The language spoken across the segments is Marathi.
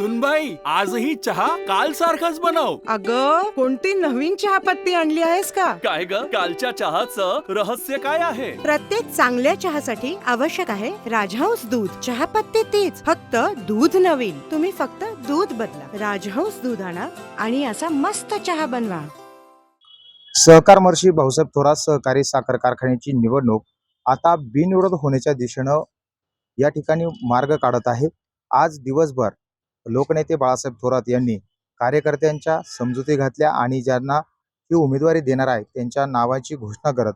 सुनबाई आजही चहा काल सारखाच बनव. अग कोणती नवीन चहापत्ती आणली आहेस का? काय ग कालच्या चहाचं रहस्य काय आहे? प्रत्येक चांगल्या चहासाठी आवश्यक आहे राजहंस दूध. चहापत्ती तीच फक्त दूध नवीन. तुम्ही फक्त दूध बदला. राजहंस दूध आणा आणि असा मस्त चहा बनवा. सहकार महर्षी भाऊसाहेब थोरात सहकारी साखर कारखान्याची निवडणूक आता बिनविरोध होण्याच्या दिशेनं या ठिकाणी मार्ग काढत आहे. आज दिवसभर लोकनेते बाळासाहेब थोरात यांनी कार्यकर्त्यांच्या समजुती घातल्या आणि ज्यांना ही उमेदवारी देणार आहे त्यांच्या नावाची घोषणा करत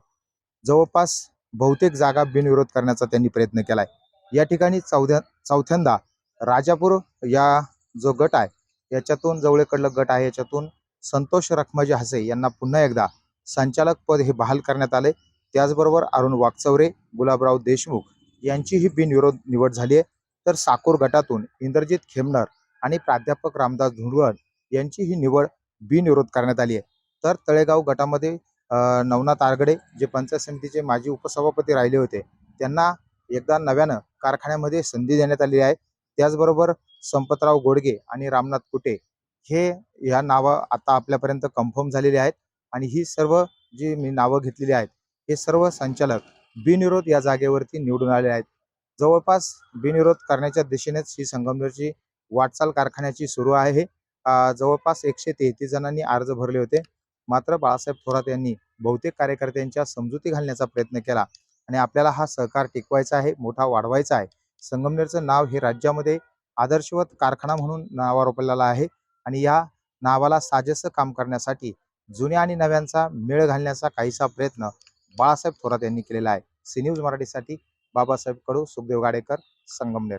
जवळपास बहुतेक जागा बिनविरोध करण्याचा त्यांनी प्रयत्न केला आहे या ठिकाणी चौथ्या चौथ्यांदा राजापूर या जो गट आहे याच्यातून जवळकडलं गट आहे याच्यातून संतोष रखमाजी हसे यांना पुन्हा एकदा संचालक पद हे बहाल करण्यात आले. त्याचबरोबर अरुण वाकचौरे गुलाबराव देशमुख यांचीही बिनविरोध निवड झाली आहे. तर साकूर गटातून इंद्रजित खेमनर आणि प्राध्यापक रामदास धुंडवळ यांची ही निवड बिनविरोध करण्यात आली आहे. तर तळेगाव गटामध्ये नवनाथ आरगडे जे पंचायत समितीचे माजी उपसभापती राहिले होते त्यांना एकदा नव्यानं कारखान्यामध्ये संधी देण्यात आली आहे. त्याचबरोबर संपतराव गोडगे आणि रामनाथ कुटे हे ह्या नावं आता आपल्यापर्यंत कन्फर्म झालेली आहेत. आणि ही सर्व जी मी नावं घेतलेली आहेत हे सर्व संचालक बिनविरोध या जागेवरती निवडून आले आहेत. जवळपास बिनविरोध करण्याच्या दिशेनेच ही संगमनेरची वाटचाल कारखान्याची सुरू आहे. जवळपास एकशे तेहतीस जणांनी अर्ज भरले होते. मात्र बाळासाहेब थोरात यांनी बहुतेक कार्यकर्त्यांच्या समजुती घालण्याचा प्रयत्न केला आणि आपल्याला हा सहकार टिकवायचा आहे मोठा वाढवायचा आहे. संगमनेरचं नाव हे राज्यामध्ये आदर्शवत कारखाना म्हणून नावारोपलेला आहे आणि या नावाला साजेसं काम करण्यासाठी जुन्या आणि नव्यांचा मेळ घालण्याचा काहीसा प्रयत्न बाळासाहेब थोरात यांनी केलेला आहे. सी न्यूज मराठीसाठी बाबासाहेब कडू सुखदेव गाडेकर संगमनेर.